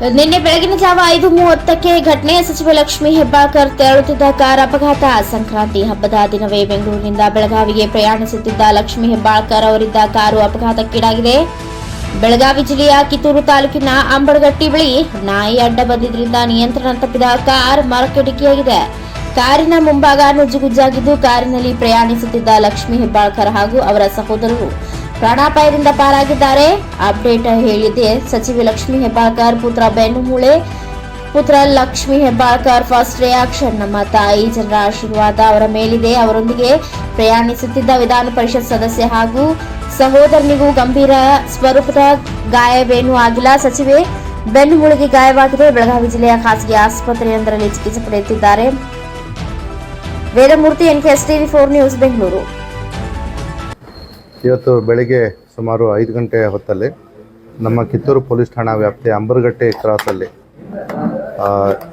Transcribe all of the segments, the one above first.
ನಿನ್ನೆ ಬೆಳಗಿನ ಜಾವ ಐದು ಮೂವತ್ತಕ್ಕೆ ಘಟನೆ. ಸಚಿವ ಲಕ್ಷ್ಮಿ ಹೆಬ್ಬಾಳ್ಕರ್ ತೆರಳುತ್ತಿದ್ದ ಕಾರ್ ಅಪಘಾತ. ಸಂಕ್ರಾಂತಿ ಹಬ್ಬದ ದಿನವೇ ಬೆಂಗಳೂರಿನಿಂದ ಬೆಳಗಾವಿಗೆ ಪ್ರಯಾಣಿಸುತ್ತಿದ್ದ ಲಕ್ಷ್ಮಿ ಹೆಬ್ಬಾಳ್ಕರ್ ಅವರಿದ್ದ ಕಾರು ಅಪಘಾತಕ್ಕೀಡಾಗಿದೆ. ಬೆಳಗಾವಿ ಜಿಲ್ಲೆಯ ಕಿತ್ತೂರು ತಾಲೂಕಿನ ಅಂಬಡಗಟ್ಟಿ ಬಳಿ ನಾಯಿ ಅಡ್ಡ ಬಂದಿದ್ದರಿಂದ ನಿಯಂತ್ರಣ ತಪ್ಪಿದ ಕಾರ್ ಮರಕ್ಕೆ ಡಿಕ್ಕಿಯಾಗಿದೆ ಕಾರಿನ ಮುಂಭಾಗ ನುಜ್ಜುಗುಜ್ಜಾಗಿದ್ದು ಕಾರಿನಲ್ಲಿ ಪ್ರಯಾಣಿಸುತ್ತಿದ್ದ ಲಕ್ಷ್ಮಿ ಹೆಬ್ಬಾಳ್ಕರ್ ಹಾಗೂ ಅವರ ಸಹೋದರರು. ಪ್ರಾಣಾಪಾಯದಿಂದ ಪಾರಾಗಿದ್ದಾರೆ. ಅಪ್ಡೇಟ್ ಹೇಳಿದೆ. ಸಚಿವೆ ಲಕ್ಷ್ಮೀ ಹೆಬ್ಬಾಳ್ಕರ್, ಪುತ್ರ ಬೆನ್ನುಮೂಳೆ ಪುತ್ರ ಲಕ್ಷ್ಮೀ ಹೆಬ್ಬಾಳ್ಕರ್ ಫಸ್ಟ್ ರಿಯಾಕ್ಷನ್ ನಮ್ಮ ತಾಯಿ ಜನರ ಆಶೀರ್ವಾದ ಅವರ ಮೇಲಿದೆ. ಅವರೊಂದಿಗೆ ಪ್ರಯಾಣಿಸುತ್ತಿದ್ದ ವಿಧಾನ ಪರಿಷತ್ ಸದಸ್ಯ ಹಾಗೂ ಸಹೋದರನಿಗೂ ಗಂಭೀರ ಸ್ವರೂಪದ ಗಾಯವೇನೂ ಆಗಿಲ್ಲ. ಸಚಿವೆ ಬೆನ್ನುಮೂಳಿಗೆ ಗಾಯವಾಗಿದೆ. ಬೆಳಗಾವಿ ಜಿಲ್ಲೆಯ ಖಾಸಗಿ ಆಸ್ಪತ್ರೆಯೊಂದರಲ್ಲಿ ಚಿಕಿತ್ಸೆ ಪಡೆಯುತ್ತಿದ್ದಾರೆ. Vedamurthy NKS TV four news Bengaluru ಇವತ್ತು ಬೆಳಿಗ್ಗೆ ಸುಮಾರು ಐದು ಗಂಟೆ ಹೊತ್ತಲ್ಲಿ ನಮ್ಮ ಕಿತ್ತೂರು ಪೊಲೀಸ್ ಠಾಣಾ ವ್ಯಾಪ್ತಿಯ ಅಂಬರ್ಗಟ್ಟೆ ಕ್ರಾಸಲ್ಲಿ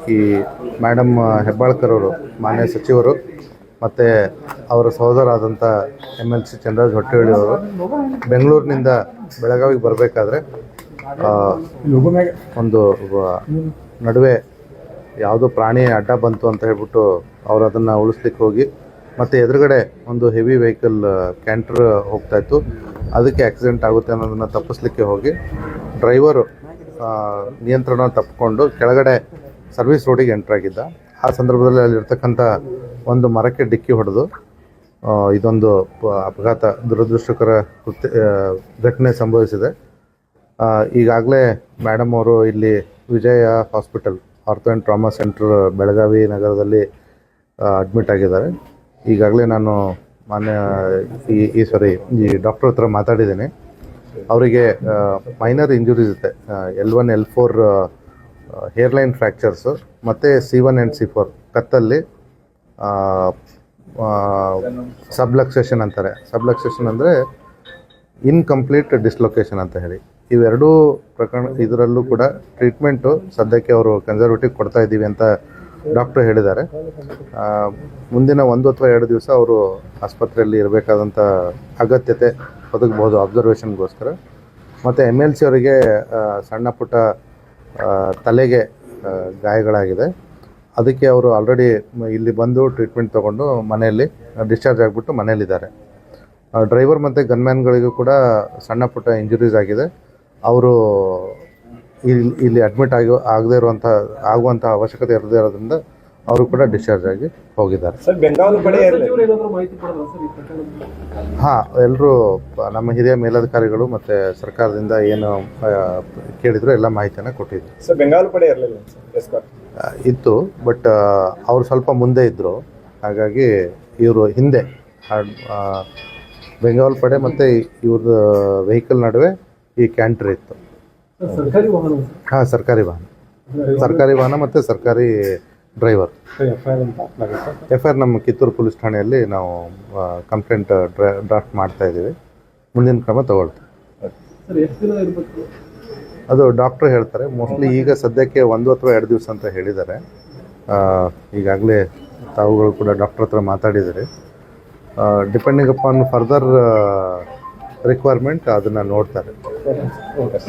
ಈ ಮೇಡಮ್ ಹೆಬ್ಬಾಳ್ಕರ್ ಅವರು, ಮಾನ್ಯ ಸಚಿವರು ಮತ್ತು ಅವರ ಸಹೋದರಾದಂಥ M L C Chandraraj Hottehalli ಅವರು ಬೆಂಗಳೂರಿನಿಂದ ಬೆಳಗಾವಿಗೆ ಬರಬೇಕಾದ್ರೆ ಒಂದು ನಡುವೆ ಯಾವುದೋ ಪ್ರಾಣಿ ಅಡ್ಡ ಬಂತು ಅಂತ ಹೇಳ್ಬಿಟ್ಟು ಅವರು ಅದನ್ನು ಉಳಿಸ್ಲಿಕ್ಕೆ ಹೋಗಿ ಮತ್ತು ಎದುರುಗಡೆ ಒಂದು ಹೆವಿ ವೆಹಿಕಲ್ ಕ್ಯಾಂಟರ್ ಹೋಗ್ತಾ ಇತ್ತು. ಅದಕ್ಕೆ ಆಕ್ಸಿಡೆಂಟ್ ಆಗುತ್ತೆ ಅನ್ನೋದನ್ನು ತಪ್ಪಿಸ್ಲಿಕ್ಕೆ ಹೋಗಿ ಡ್ರೈವರು ನಿಯಂತ್ರಣ ತಪ್ಪಿಕೊಂಡು ಕೆಳಗಡೆ ಸರ್ವಿಸ್ ರೋಡಿಗೆ ಎಂಟ್ರಾಗಿದ್ದ ಆ ಸಂದರ್ಭದಲ್ಲಿ ಅಲ್ಲಿರ್ತಕ್ಕಂಥ ಒಂದು ಮರಕ್ಕೆ ಡಿಕ್ಕಿ ಹೊಡೆದು ಇದೊಂದು ಅಪಘಾತ ದುರದೃಷ್ಟಕರ ಕೃತ್ಯ ಘಟನೆ ಸಂಭವಿಸಿದೆ. ಈಗಾಗಲೇ ಮೇಡಮ್ ಅವರು ಇಲ್ಲಿ Vijaya hospital ortho and trauma centre Belagavi ನಗರದಲ್ಲಿ ಅಡ್ಮಿಟ್ ಆಗಿದ್ದಾರೆ. ಈಗಾಗಲೇ ನಾನು ಮಾನ್ಯ ಈ ಈ ಸಾರಿ ಈ ಡಾಕ್ಟರ್ ಹತ್ರ ಮಾತಾಡಿದ್ದೀನಿ. ಅವರಿಗೆ ಮೈನರ್ ಇಂಜುರೀಸ್ ಇದೆ L one L four hairline fractures ಮತ್ತು C one and C four ಕತ್ತಲ್ಲಿ subluxation ಅಂತಾರೆ. ಸಬ್ಲಕ್ಸೇಷನ್ ಅಂದರೆ ಇನ್ಕಂಪ್ಲೀಟ್ ಡಿಸ್ಲೊಕೇಶನ್ ಅಂತ ಹೇಳಿ. ಇವೆರಡೂ ಪ್ರಕರಣ, ಇದರಲ್ಲೂ ಕೂಡ ಟ್ರೀಟ್ಮೆಂಟು ಸದ್ಯಕ್ಕೆ ಅವರು ಕನ್ಸರ್ವೇಟಿವ್ ಕೊಡ್ತಾ ಇದ್ದೀವಿ ಅಂತ ಡಾಕ್ಟ್ರು ಹೇಳಿದ್ದಾರೆ. ಮುಂದಿನ ಒಂದು ಅಥವಾ ಎರಡು ದಿವಸ ಅವರು ಆಸ್ಪತ್ರೆಯಲ್ಲಿ ಇರಬೇಕಾದಂಥ ಅಗತ್ಯತೆ ಒದಗಬಹುದು ಅಬ್ಸರ್ವೇಷನ್ಗೋಸ್ಕರ ಮತ್ತು ಎಂ ಎಲ್ ಸಿ ಅವರಿಗೆ ಸಣ್ಣ ಪುಟ್ಟ ತಲೆಗೆ ಗಾಯಗಳಾಗಿದೆ. ಅದಕ್ಕೆ ಅವರು ಆಲ್ರೆಡಿ ಇಲ್ಲಿ ಬಂದು ಟ್ರೀಟ್ಮೆಂಟ್ ತೊಗೊಂಡು ಮನೆಯಲ್ಲಿ ಡಿಸ್ಚಾರ್ಜ್ ಆಗಿಬಿಟ್ಟು ಮನೆಯಲ್ಲಿದ್ದಾರೆ. ಡ್ರೈವರ್ ಮತ್ತು ಗನ್ಮ್ಯಾನ್ಗಳಿಗೂ ಕೂಡ ಸಣ್ಣ ಪುಟ್ಟ ಇಂಜುರೀಸ್ ಆಗಿದೆ. ಅವರು ಇಲ್ಲಿ ಇಲ್ಲಿ ಅಡ್ಮಿಟ್ ಆಗಿ ಆಗದೇ ಇರುವಂಥ ಆಗುವಂಥ ಅವಶ್ಯಕತೆ ಇರದೇ ಇರೋದ್ರಿಂದ ಅವರು ಕೂಡ ಡಿಸ್ಚಾರ್ಜ್ ಆಗಿ ಹೋಗಿದ್ದಾರೆ. ಹಾಂ ಎಲ್ಲರೂ ನಮ್ಮ ಹಿರಿಯ ಮೇಲಧಿಕಾರಿಗಳು ಮತ್ತು ಸರ್ಕಾರದಿಂದ ಏನು ಕೇಳಿದ್ರು ಎಲ್ಲ ಮಾಹಿತಿಯನ್ನು ಕೊಟ್ಟಿದ್ರು. ಸರ್ ಬೆಂಗಾವಲು ಪಡೆ ಇರಲಿಲ್ಲ ಸರ್ ಇತ್ತು ಬಟ್ ಅವ್ರು ಸ್ವಲ್ಪ ಮುಂದೆ ಇದ್ದರು ಹಾಗಾಗಿ ಇವರು ಹಿಂದೆ. ಬೆಂಗಾಲ್ ಬೆಂಗಾವಲ್ ಪಡೆ ಮತ್ತು ಇವ್ರದ್ದು ವೆಹಿಕಲ್ ನಡುವೆ ಈ ಕ್ಯಾಂಟ್ರ್ ಇತ್ತು. ಸರ್ಕಾರಿ ವಾಹನ ಹಾಂ ಸರ್ಕಾರಿ ವಾಹನ. ಸರ್ಕಾರಿ ವಾಹನ ಮತ್ತು ಸರ್ಕಾರಿ ಡ್ರೈವರ್. ಎಫ್ ಐ ಆರ್ ನಮ್ಮ ಕಿತ್ತೂರು ಪೊಲೀಸ್ ಠಾಣೆಯಲ್ಲಿ ನಾವು ಕಂಪ್ಲೇಂಟ್ ಡ್ರಾಫ್ಟ್ ಮಾಡ್ತಾ ಇದ್ದೀವಿ. ಮುಂದಿನ ಕ್ರಮ ತಗೊಳ್ತೀವಿ. ಅದು ಡಾಕ್ಟ್ರು ಹೇಳ್ತಾರೆ. ಮೋಸ್ಟ್ಲಿ ಈಗ ಸದ್ಯಕ್ಕೆ ಒಂದು ಅಥವಾ ಎರಡು ದಿವಸ ಅಂತ ಹೇಳಿದ್ದಾರೆ. ಈಗಾಗಲೇ ತಾವುಗಳು ಕೂಡ ಡಾಕ್ಟ್ರ್ ಹತ್ರ ಮಾತಾಡಿದ್ದಾರೆ. ಡಿಪೆಂಡಿಂಗ್ ಅಪಾನ್ ಫರ್ದರ್ ರಿಕ್ವೈರ್ಮೆಂಟ್ ಅದನ್ನು ನೋಡ್ತಾರೆ.